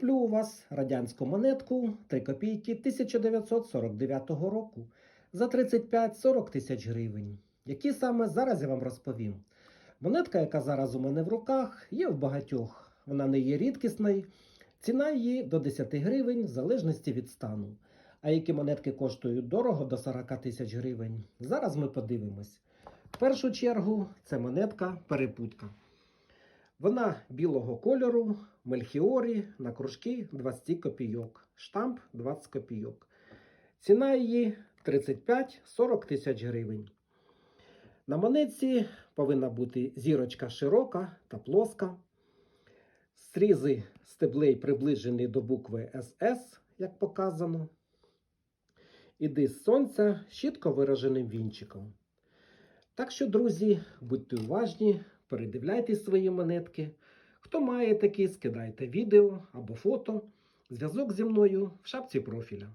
Куплю у вас радянську монетку 3 копійки 1949 року за 35-40 тисяч гривень. Які саме зараз я вам розповім. Монетка, яка зараз у мене в руках, є в багатьох. Вона не є рідкісною. Ціна її до 10 гривень в залежності від стану. А які монетки коштують дорого до 40 тисяч гривень? Зараз ми подивимось. В першу чергу це монетка перепутка. Вона білого кольору, мельхіорі на кружки 20 копійок, штамп 20 копійок. Ціна її 35-40 тисяч гривень. На монетці повинна бути зірочка широка та плоска. Стрізи стеблей приближені до букви СС, як показано. І диск сонця чітко вираженим вінчиком. Так що, друзі, будьте уважні, передивляйте свої монетки. Хто має такі, скидайте відео або фото. Зв'язок зі мною в шапці профіля.